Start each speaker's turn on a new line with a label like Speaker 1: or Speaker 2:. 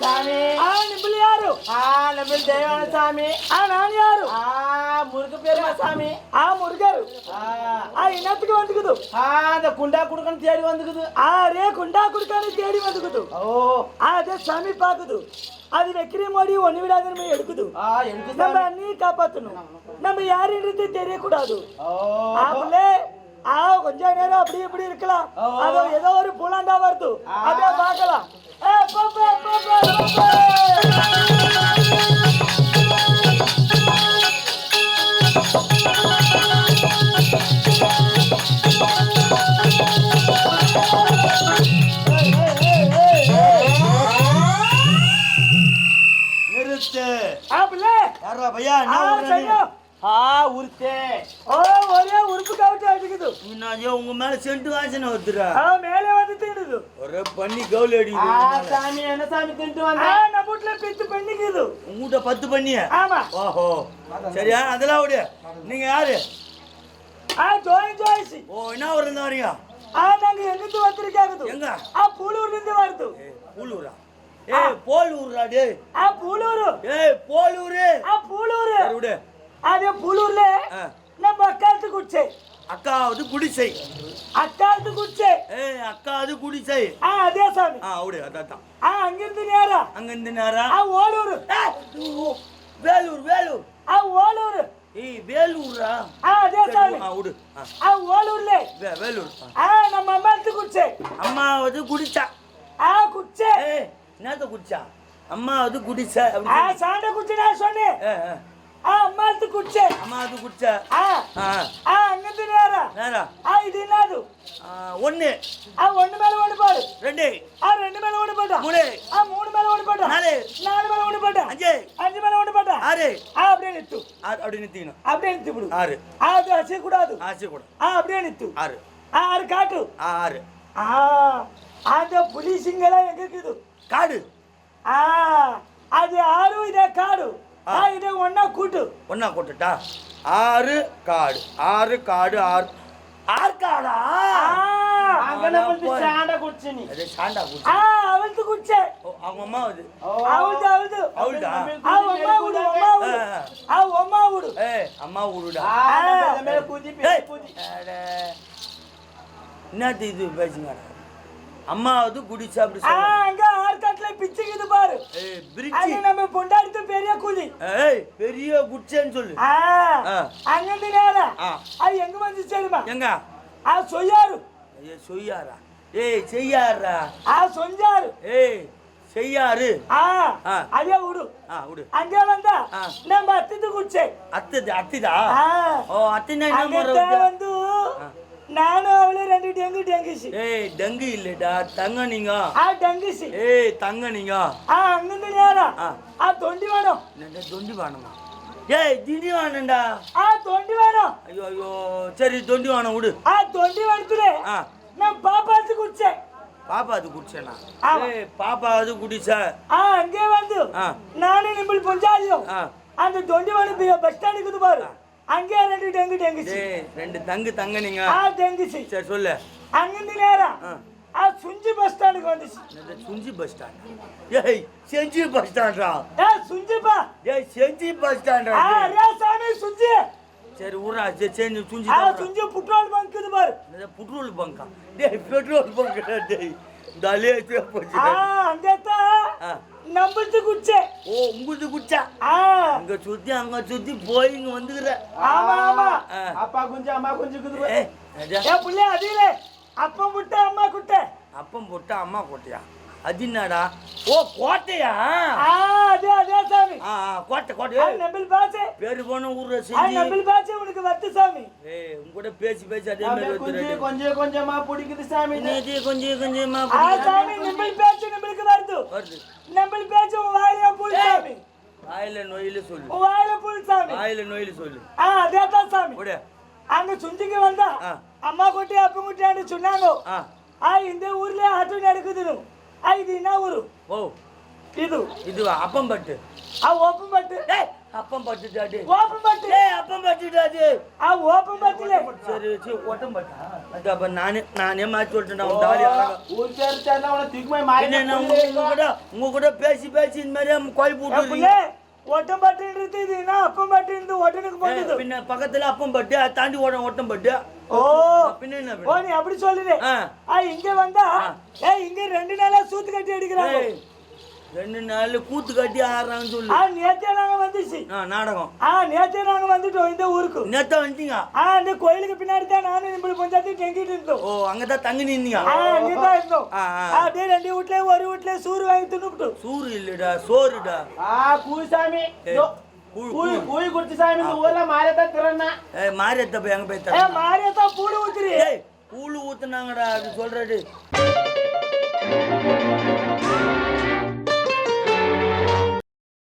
Speaker 1: சாமி
Speaker 2: ஆ நிபிள் யாரு
Speaker 1: ஆ நிபிள் தெய்வான சாமி
Speaker 2: ஆ நான் யாரு
Speaker 1: ஆ మురుగు పేరు మా స్వామి
Speaker 2: ఆ మురుగారు
Speaker 1: ఆ
Speaker 2: ఆ ఇన్నత్తుకు వందుకుదు
Speaker 1: ఆ அந்த குண்டா குடுக்கணும் தேடி வந்துக்குது
Speaker 2: ఆ రే కుండా కుడికాని తేడి వందుకుదు
Speaker 1: ஓ
Speaker 2: ఆ అదే స్వామి పాకుదు అది వెక్కిరి மோடி ஒன்னு விடாத நம்ம எடுக்குது
Speaker 1: ஆ எனக்கு
Speaker 2: நம்ம
Speaker 1: சாமி
Speaker 2: அண்ணி காப்பாத்தணும் நம்ம யாருன்றது தெரியக்கூடாது
Speaker 1: ஓ
Speaker 2: ஆப்பிளே ஆ கொஞ்ச நேரம் அப்படி இப்படி இருக்கலாம்
Speaker 1: ஓ.
Speaker 2: அது ஏதோ ஒரு புலாண்டா வருது
Speaker 1: ஆ.
Speaker 2: அப்படியே பார்க்கலாம்
Speaker 1: யாரா பையா?
Speaker 2: ஆ,
Speaker 1: உருத்தே.
Speaker 2: ஓ ஒரே உறுப்பு கவிட்டு அடிக்குது.
Speaker 3: உங்க மேல சென்ட் வாசனை வருதுடா.
Speaker 2: ஆ மேலே வந்து தீடுது
Speaker 3: ஒரே பண்ணி கவுல்
Speaker 1: ஆ
Speaker 3: அடிக்குது
Speaker 1: சாமி என்ன சாமி தின்ட்டு
Speaker 2: ஆ
Speaker 1: வந்த
Speaker 2: நம்ம வீட்டுல பித்து பண்ணிக்குது.
Speaker 3: உங்ககிட்ட பத்து பண்ணிய?
Speaker 2: ஆமா.
Speaker 3: ஓஹோ. சரியா? அதெல்லாம் விடு. நீங்க யாரு?
Speaker 2: ஆ ஜோய் ஜோய்ஸ்
Speaker 3: ஓ என்ன ஊர்ல இருந்து வரீங்க?
Speaker 2: ஆ நாங்க எங்கிருந்து வந்திருக்காகுது
Speaker 3: எங்க?
Speaker 2: ஆ பூலூர்ல இருந்து வருது
Speaker 3: பூலூரா? ஏய் போலூர்ரா டேய்.
Speaker 2: ஆ பூலூரு.
Speaker 3: ஏய் போலூரு.
Speaker 2: ஆ அதே பூலூர்ல. நம்ம அக்காலத்துக்கு குடிச்சே.
Speaker 3: அக்காவது குடிசை
Speaker 2: அக்காலத்துக்கு குடிச்சே.
Speaker 3: ஏய் அக்காவது குடிசை
Speaker 2: ஆ அதே சாமி.
Speaker 3: ஆ விடு அதான் தான்
Speaker 2: ஆ அங்கிருந்து நேரா.
Speaker 3: அங்க இருந்து நேரா?
Speaker 2: ஆ ஓலூரு.
Speaker 3: வேலூர் வேலூர்.
Speaker 2: ஆ ஓலூரு.
Speaker 3: ஏய் வேலூர்ரா
Speaker 2: ஆ அதே சாமி.
Speaker 3: ஆ விடு ஆ,
Speaker 2: ஓலூர்ல.
Speaker 3: வேலூர் ஆ.
Speaker 2: நம்ம அம்மாத்துக்கு குடிச்சே.
Speaker 3: அம்மாவது குடிச்சா.
Speaker 2: ஆ குடிச்சே.
Speaker 3: ஏய் என்னத்த குடிச்சா? அம்மாவது குடிச்சா
Speaker 2: ஆ சாண்ட குடிச்சு நான் சொன்னேன்.
Speaker 3: ஏ, ஏ.
Speaker 2: ஆ அம்மாத்துக்கு குடிச்சே.
Speaker 3: அம்மாவது குடிச்சா.
Speaker 2: ஆ
Speaker 3: ஆ.
Speaker 2: ஆ அங்கிருந்து நேரா.
Speaker 3: நேரா?
Speaker 2: ஆ
Speaker 3: ஒண்ணு.
Speaker 2: மேல ஒண்ணு பாடு
Speaker 3: ரெண்டு.
Speaker 2: ஆ ரெண்டு மேல ஒண்ணு போட்டா.
Speaker 3: மூணு.
Speaker 2: ஆ மூணு மேல ஒண்ணு போட்டா.
Speaker 3: நாலு.
Speaker 2: நாலு மேல ஒண்ணு போட்டா.
Speaker 3: அஞ்சு.
Speaker 2: அஞ்சு மேல ஒண்ணு போட்டா.
Speaker 3: ஆறு.
Speaker 2: ஆ அப்படியே நித்து.
Speaker 3: ஆறு அப்படி நிறுத்திக்கணும்
Speaker 2: அப்படியே நித்து விடு.
Speaker 3: ஆறு.
Speaker 2: ஆ அது அசைய கூடாது
Speaker 3: ஆச்சு கூட
Speaker 2: ஆ அப்படியே நித்து.
Speaker 3: ஆறு.
Speaker 2: ஆறு காட்டு.
Speaker 3: ஆறு.
Speaker 2: ஆ அந்த புலி சிங்கெல்லாம் எங்க இருக்குது?
Speaker 3: காடு.
Speaker 2: ஆ அது ஆறு இதே காடு. இதை ஒண்ணா கூட்டு.
Speaker 3: ஒண்ணா கொட்டுட்டா? ஆறு காடு. ஆறு காடு ஆறு. ஆறு காடா?
Speaker 2: ஆ.
Speaker 1: அங்க நம்ம சாண்ட குடிச்சு நீ.
Speaker 3: அது சாண்டா குடிச்சு
Speaker 2: ஆ அவளுக்கு குடிச்சே
Speaker 3: ஓ, அவங்க அம்மா அது.
Speaker 2: அவளுது அவளுது ஆ அம்மா விடு அம்மா விடு. ஆ அம்மா விடு.
Speaker 3: ஏய் அம்மா விடுடா.
Speaker 1: மேல குதி.
Speaker 3: என்னது இது? பேசுங்க. அம்மாவது குடிச்சா அப்படி சொல்லுங்க.
Speaker 2: பிச்சுக்குது பாரு. அது நம்ம பொண்டாடுத்து பெரிய குழி
Speaker 3: பெரிய குச்சேன்னு சொல்லு.
Speaker 2: அங்கிருந்து நேரா. அது எங்க வந்து சேருமா?
Speaker 3: எங்க?
Speaker 2: ஆ சொய்யாரு
Speaker 3: ஏய் சொய்யாரா ஏய் செய்யாரா
Speaker 2: ஆ சொஞ்சாரு
Speaker 3: ஏய் செய்யாரு.
Speaker 2: அதே விடு.
Speaker 3: ஆ விடு.
Speaker 2: அங்கே வந்தா. நம்ம அத்திட்டு குடிச்சே
Speaker 3: அத்தது அத்திதா? ஓ அத்தினா?
Speaker 2: வந்து நானும் அவளும் ரெண்டு டெங்கு டெங்குச்சு.
Speaker 3: ஏய் டங்கு இல்லடா தங்க நீங்க
Speaker 2: ஆ டங்குச்சு.
Speaker 3: ஏய் தங்க நீங்க
Speaker 2: ஆ அங்கிருந்து நேரா.
Speaker 3: ஆ.
Speaker 2: தொண்டி வேணும்
Speaker 3: தொண்டி வானமா? ஏய் திண்டி வானண்டா
Speaker 2: ஆ தொண்டி வேணும்
Speaker 3: ஐயோ ஐயோ சரி தொண்டி வானம் விடு.
Speaker 2: ஆ தொண்டி வந்துட்டு
Speaker 3: ஆ.
Speaker 2: நான் பாப்பாத்து குடிச்சேன்.
Speaker 3: பாப்பா அது குடிச்சேனா. ஏய் பாப்பா அது குடிச்சா.
Speaker 2: ஆ அங்கே வந்து
Speaker 3: ஆ.
Speaker 2: நானும் நிம்பிள் பொஞ்சாலியும் அந்த தொண்டி வேணும் பஸ் ஸ்டாண்ட் இருக்குது பாரு. அங்கே ரெண்டு டெங்கு டெங்குச்சு.
Speaker 3: ரெண்டு தங்கு தங்க நீங்க
Speaker 2: ஆ டெங்குச்சு.
Speaker 3: சரி சொல்லு.
Speaker 2: அங்கிருந்து நேரா.
Speaker 3: ஆ.
Speaker 2: சுஞ்சி பஸ் ஸ்டாண்டுக்கு வந்துச்சு.
Speaker 3: சுஞ்சி பஸ் ஸ்டாண்ட் ஏய் செஞ்சி பஸ் ஸ்டாண்டா
Speaker 2: ஏ சுஞ்சிப்பா
Speaker 3: ஏய் செஞ்சி பஸ் ஸ்டாண்டா
Speaker 2: ஆ ரே சாமி சுஞ்சி.
Speaker 3: சரி ஊரா செஞ்சு சுஞ்சி
Speaker 2: ஆ சுஞ்சி பெட்ரோல் பங்க் இருக்குது பாரு.
Speaker 3: என்னது பெட்ரோல் பங்கா டேய் பெட்ரோல் பங்க் டேய். தலே போச்சு
Speaker 2: ஆ அங்கே தான்
Speaker 3: ஆ.
Speaker 2: நம்பிட்டு குடிச்சே
Speaker 3: ஓ உங்களுக்கு குச்சா.
Speaker 2: ஆ.
Speaker 3: அங்க சுத்தி அங்க சுத்தி போய் இங்க வந்துக்கிற.
Speaker 2: ஆமா ஆமா.
Speaker 1: அப்பா குஞ்சு அம்மா குஞ்சு குது
Speaker 2: ஏ புள்ளைய அதிலே அப்பா முட்டை அம்மா குட்டை.
Speaker 3: அப்பம் போட்டா அம்மா கோட்டையா? அது என்னடா? ஓ கோட்டையா?
Speaker 2: ஆ அதே அதே சாமி.
Speaker 3: கோட்டை கோட்டை.
Speaker 2: நம்பில் பாசே.
Speaker 3: பேரு போன ஊர்ல செஞ்சு
Speaker 2: நம்பில் பாசே உனக்கு வத்து சாமி.
Speaker 3: ஏய் உங்க கூட பேசி பேசி அதே மாதிரி
Speaker 1: குஞ்சு
Speaker 3: வந்துடுறேன்
Speaker 1: கொஞ்சம் கொஞ்சமா பிடிக்குது சாமி.
Speaker 3: நேத்தி கொஞ்சம் கொஞ்சமா
Speaker 2: ஆ
Speaker 3: பிடிக்குது.
Speaker 2: சாமி நம்பில் பேச்சு நம்பிலுக்கு வருது
Speaker 3: வருது.
Speaker 2: நம்பில் பேச்சு உன் வாயில புல் சாமி.
Speaker 3: வாயில நோயில சொல்லு.
Speaker 2: உன் வாயில புல் சாமி.
Speaker 3: வாயில நோயில சொல்லு.
Speaker 2: ஆ அதே தான் சாமி.
Speaker 3: ஓடு
Speaker 2: அங்க சுந்திக்கு வந்தா. அம்மா குட்டி அப்ப குட்டியாண்டு சொன்னாங்க.
Speaker 3: ஆ.
Speaker 2: இந்த ஊர்ல ஆட்டோ நடக்குதுன்னு. ஆ இது என்ன ஊரு?
Speaker 3: ஓ.
Speaker 2: இது.
Speaker 3: இதுவா? அப்பம் பட்டு
Speaker 2: ஆ ஓப்பன் பட்டு
Speaker 3: ஏய் அப்பம் பட்டுட்டாடி
Speaker 2: ஓப்பன் பட்டு.
Speaker 3: ஏய் அப்பம் பட்டுட்டாடி
Speaker 2: ஆ ஓப்பன் பட்டுல.
Speaker 3: சரி சரி ஓட்டம் பட்டா? அது அப்ப நானே நானே மாத்தி சொல்லிட்டேன் அவன் தாலி அழகா.
Speaker 1: ஊர் பேர் தெரிஞ்சா உன தூக்கி போய் மாறி
Speaker 3: என்ன உங்க கூட உங்க கூட பேசி பேசி இந்த மாதிரி கோயில் போட்டு
Speaker 2: ஒட்டம் பட்டுன்றது இதுனா அப்பம் பட்டுன்றது ஒட்டனுக்கு போட்டது?
Speaker 3: பின்ன பக்கத்துல அப்பம் பட்டு அதை தாண்டி ஓட ஓட்டம் பட்டு.
Speaker 2: ஓ
Speaker 3: பின்ன
Speaker 2: ஓ நீ அப்படி சொல்லுது இங்க வந்தா ஏய் இங்க ரெண்டு நாளா சூத்து கட்டி அடிக்கிறாங்க.
Speaker 3: ரெண்டு நாள் கூத்து கட்டி ஆடுறாங்கன்னு சொல்லு.
Speaker 2: ஆ நேத்தே நாங்க வந்துச்சு.
Speaker 3: ஆ நாடகம்.
Speaker 2: ஆ நேத்தே நாங்க வந்துட்டோம் இந்த ஊருக்கு.
Speaker 3: நேத்தா வந்துட்டீங்க?
Speaker 2: ஆ அந்த கோயிலுக்கு பின்னாடி தான் நானும் இப்படி பஞ்சாயத்து டெங்கிட்டு இருந்தோம்.
Speaker 3: ஓ அங்கதான் தங்கி நின்னீங்க?
Speaker 2: ஆ அங்கதான் இருந்தோம்.
Speaker 3: ஆ, ஆ.
Speaker 2: ஆ, அப்படியே ரெண்டு வீட்லயே ஒரு வீட்லயே சூறு வாங்கி தின்னுபிட்டோம்
Speaker 3: சூறு இல்லடா சோறுடா.
Speaker 1: ஆ கூய் சாமி
Speaker 3: ஏய்,
Speaker 1: இதோ,
Speaker 3: கூழ்,
Speaker 1: கூய் கூய் குடிச்சு சாமி இந்த ஊர்ல மாறியதான் திறன்னா
Speaker 3: ஏய் மாரியத்த போய் எங்க போய்
Speaker 2: ஏ
Speaker 3: தர
Speaker 2: மாரியத்தான்